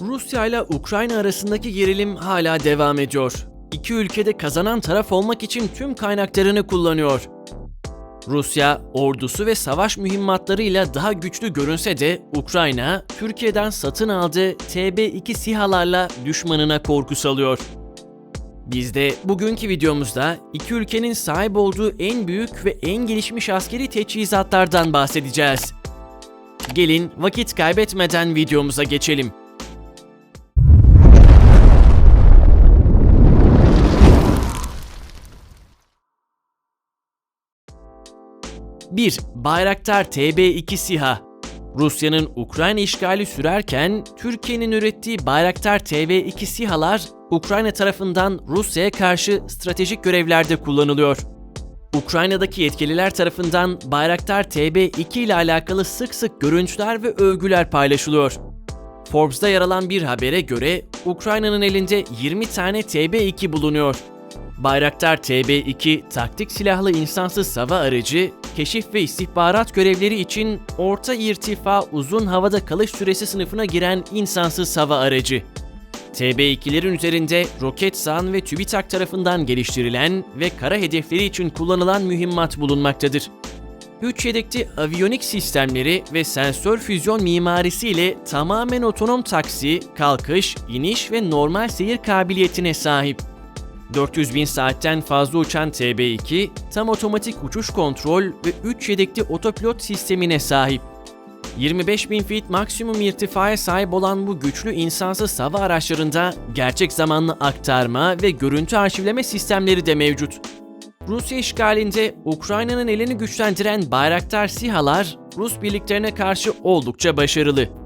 Rusya ile Ukrayna arasındaki gerilim hala devam ediyor. İki ülkede kazanan taraf olmak için tüm kaynaklarını kullanıyor. Rusya, ordusu ve savaş mühimmatlarıyla daha güçlü görünse de Ukrayna, Türkiye'den satın aldığı TB2 SİHA'larla düşmanına korku salıyor. Biz de bugünkü videomuzda iki ülkenin sahip olduğu en büyük ve en gelişmiş askeri teçhizatlardan bahsedeceğiz. Gelin vakit kaybetmeden videomuza geçelim. 1. Bayraktar TB2 SİHA Rusya'nın Ukrayna işgali sürerken Türkiye'nin ürettiği Bayraktar TB2 SİHA'lar Ukrayna tarafından Rusya'ya karşı stratejik görevlerde kullanılıyor. Ukrayna'daki yetkililer tarafından Bayraktar TB2 ile alakalı sık sık görüntüler ve övgüler paylaşılıyor. Forbes'da yer alan bir habere göre Ukrayna'nın elinde 20 tane TB2 bulunuyor. Bayraktar TB2 taktik silahlı insansız hava aracı, keşif ve istihbarat görevleri için orta irtifa uzun havada kalış süresi sınıfına giren insansız hava aracı. TB2'lerin üzerinde Roketsan ve TÜBİTAK tarafından geliştirilen ve kara hedefleri için kullanılan mühimmat bulunmaktadır. 3 yedekli aviyonik sistemleri ve sensör füzyon mimarisiyle tamamen otonom taksi, kalkış, iniş ve normal seyir kabiliyetine sahip. 400 bin saatten fazla uçan TB2, tam otomatik uçuş kontrol ve 3 yedekli otopilot sistemine sahip. 25 bin feet maksimum irtifaya sahip olan bu güçlü insansız hava araçlarında gerçek zamanlı aktarma ve görüntü arşivleme sistemleri de mevcut. Rusya işgalinde Ukrayna'nın elini güçlendiren Bayraktar SİHA'lar Rus birliklerine karşı oldukça başarılı.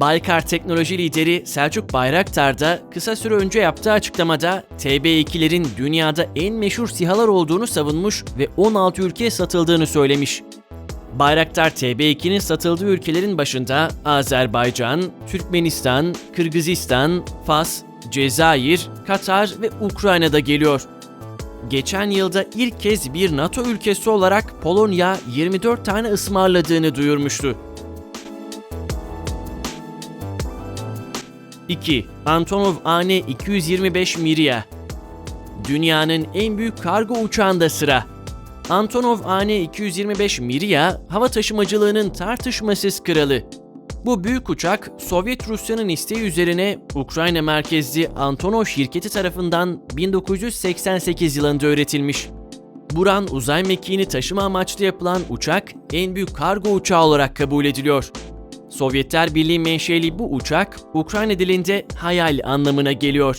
Baykar teknoloji lideri Selçuk Bayraktar da kısa süre önce yaptığı açıklamada TB2'lerin dünyada en meşhur SİHA'lar olduğunu savunmuş ve 16 ülkeye satıldığını söylemiş. Bayraktar TB2'nin satıldığı ülkelerin başında Azerbaycan, Türkmenistan, Kırgızistan, Fas, Cezayir, Katar ve Ukrayna'da geliyor. Geçen yılda ilk kez bir NATO ülkesi olarak Polonya 24 tane ısmarladığını duyurmuştu. 2. Antonov AN-225 Miria Dünyanın en büyük kargo uçağında sıra. Antonov AN-225 Miria, hava taşımacılığının tartışmasız kralı. Bu büyük uçak, Sovyet Rusya'nın isteği üzerine Ukrayna merkezli Antonov şirketi tarafından 1988 yılında üretilmiş. Buran uzay mekiğini taşıma amaçlı yapılan uçak, en büyük kargo uçağı olarak kabul ediliyor. Sovyetler Birliği menşeli bu uçak, Ukrayna dilinde hayal anlamına geliyor.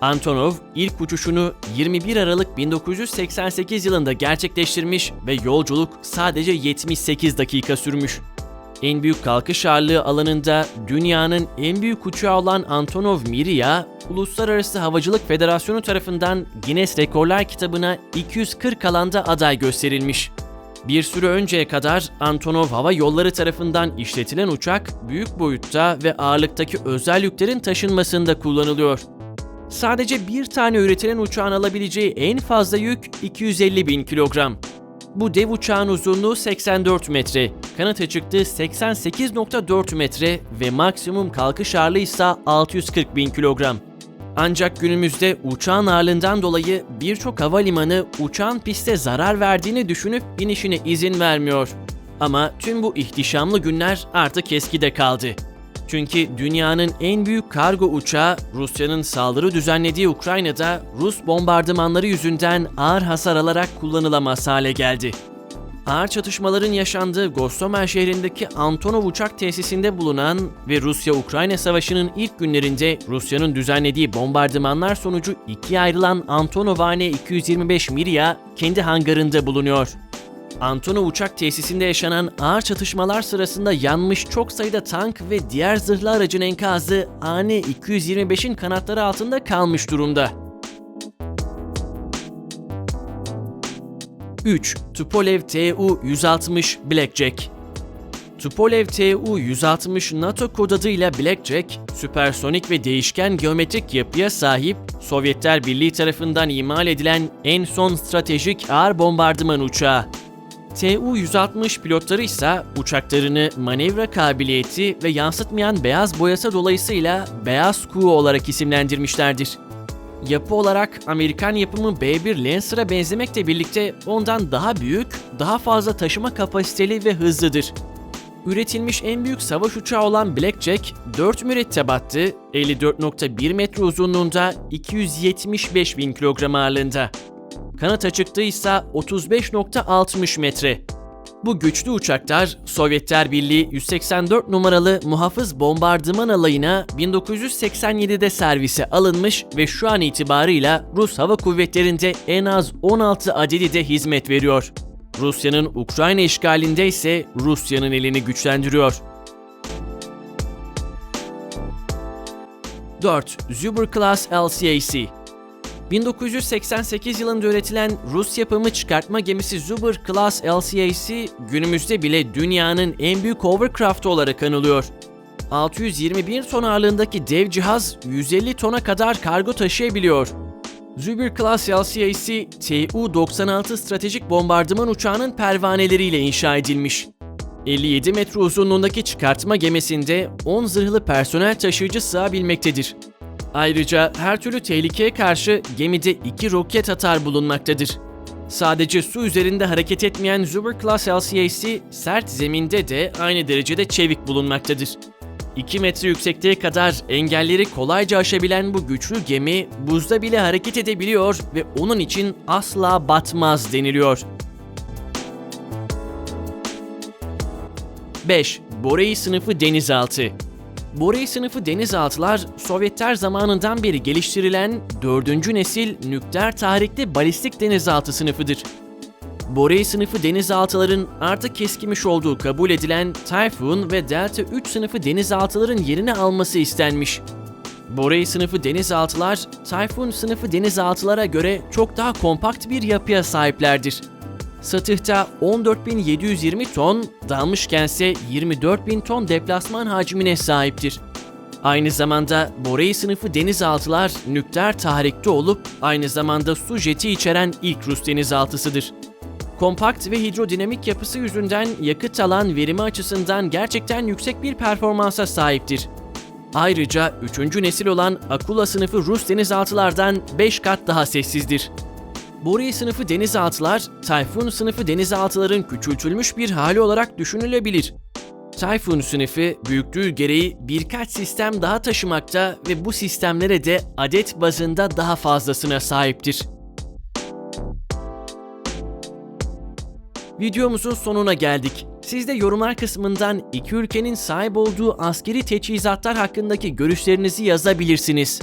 Antonov ilk uçuşunu 21 Aralık 1988 yılında gerçekleştirmiş ve yolculuk sadece 78 dakika sürmüş. En büyük kalkış ağırlığı alanında dünyanın en büyük uçağı olan Antonov Miria, Uluslararası Havacılık Federasyonu tarafından Guinness Rekorlar kitabına 240 alanda aday gösterilmiş. Bir süre önceye kadar Antonov Hava Yolları tarafından işletilen uçak büyük boyutta ve ağırlıktaki özel yüklerin taşınmasında kullanılıyor. Sadece bir tane üretilen uçağın alabileceği en fazla yük 250 bin kilogram. Bu dev uçağın uzunluğu 84 metre, kanat açıklığı 88.4 metre ve maksimum kalkış ağırlığı ise 640 bin kilogram. Ancak günümüzde uçağın ağırlığından dolayı birçok havalimanı uçağın piste zarar verdiğini düşünüp inişine izin vermiyor. Ama tüm bu ihtişamlı günler artık eskide kaldı. Çünkü dünyanın en büyük kargo uçağı Rusya'nın saldırı düzenlediği Ukrayna'da Rus bombardımanları yüzünden ağır hasar alarak kullanılamaz hale geldi. Ağır çatışmaların yaşandığı Gostomel şehrindeki Antonov uçak tesisinde bulunan ve Rusya-Ukrayna savaşının ilk günlerinde Rusya'nın düzenlediği bombardımanlar sonucu ikiye ayrılan Antonov AN-225 Miria kendi hangarında bulunuyor. Antonov uçak tesisinde yaşanan ağır çatışmalar sırasında yanmış çok sayıda tank ve diğer zırhlı aracın enkazı AN-225'in kanatları altında kalmış durumda. 3. Tupolev Tu-160 Blackjack Tupolev Tu-160 NATO kod adıyla Blackjack, süpersonik ve değişken geometrik yapıya sahip Sovyetler Birliği tarafından imal edilen en son stratejik ağır bombardıman uçağı. Tu-160 pilotları ise uçaklarını manevra kabiliyeti ve yansıtmayan beyaz boyası dolayısıyla Beyaz Kuğu olarak isimlendirmişlerdir. Yapı olarak Amerikan yapımı B1 Lancer'a benzemekle birlikte ondan daha büyük, daha fazla taşıma kapasiteli ve hızlıdır. Üretilmiş en büyük savaş uçağı olan Blackjack, 4 mürettebattı, 54.1 metre uzunluğunda, 275 bin kilogram ağırlığında. Kanat açıklığı ise 35.60 metre. Bu güçlü uçaklar Sovyetler Birliği 184 numaralı muhafız bombardıman alayına 1987'de servise alınmış ve şu an itibarıyla Rus Hava Kuvvetleri'nde en az 16 adedi de hizmet veriyor. Rusya'nın Ukrayna işgalinde ise Rusya'nın elini güçlendiriyor. 4. Zubr Class LCAC 1988 yılında üretilen Rus yapımı çıkartma gemisi Zubr Class LCAC günümüzde bile dünyanın en büyük hovercraft olarak anılıyor. 621 ton ağırlığındaki dev cihaz 150 tona kadar kargo taşıyabiliyor. Zubr Class LCAC, Tu-96 stratejik bombardıman uçağının pervaneleriyle inşa edilmiş. 57 metre uzunluğundaki çıkartma gemisinde 10 zırhlı personel taşıyıcı sığabilmektedir. Ayrıca her türlü tehlikeye karşı gemide iki roket atar bulunmaktadır. Sadece su üzerinde hareket etmeyen Zubr Class LCAC sert zeminde de aynı derecede çevik bulunmaktadır. 2 metre yüksekliğe kadar engelleri kolayca aşabilen bu güçlü gemi buzda bile hareket edebiliyor ve onun için asla batmaz deniliyor. 5. Borei sınıfı denizaltı Borei sınıfı denizaltılar Sovyetler zamanından beri geliştirilen 4. nesil nükleer tahrikli balistik denizaltı sınıfıdır. Borei sınıfı denizaltıların artık eskimiş olduğu kabul edilen Typhoon ve Delta 3 sınıfı denizaltıların yerini alması istenmiş. Borei sınıfı denizaltılar, Typhoon sınıfı denizaltılara göre çok daha kompakt bir yapıya sahiplerdir. Satıhta 14.720 ton, dalmışkense 24.000 ton deplasman hacmine sahiptir. Aynı zamanda Borei sınıfı denizaltılar nükleer tahrikte olup aynı zamanda su jeti içeren ilk Rus denizaltısıdır. Kompakt ve hidrodinamik yapısı yüzünden yakıt alan verimi açısından gerçekten yüksek bir performansa sahiptir. Ayrıca 3. nesil olan Akula sınıfı Rus denizaltılardan 5 kat daha sessizdir. Borei sınıfı denizaltılar, Tayfun sınıfı denizaltıların küçültülmüş bir hali olarak düşünülebilir. Tayfun sınıfı büyüklüğü gereği birkaç sistem daha taşımakta ve bu sistemlere de adet bazında daha fazlasına sahiptir. Videomuzun sonuna geldik. Siz de yorumlar kısmından iki ülkenin sahip olduğu askeri teçhizatlar hakkındaki görüşlerinizi yazabilirsiniz.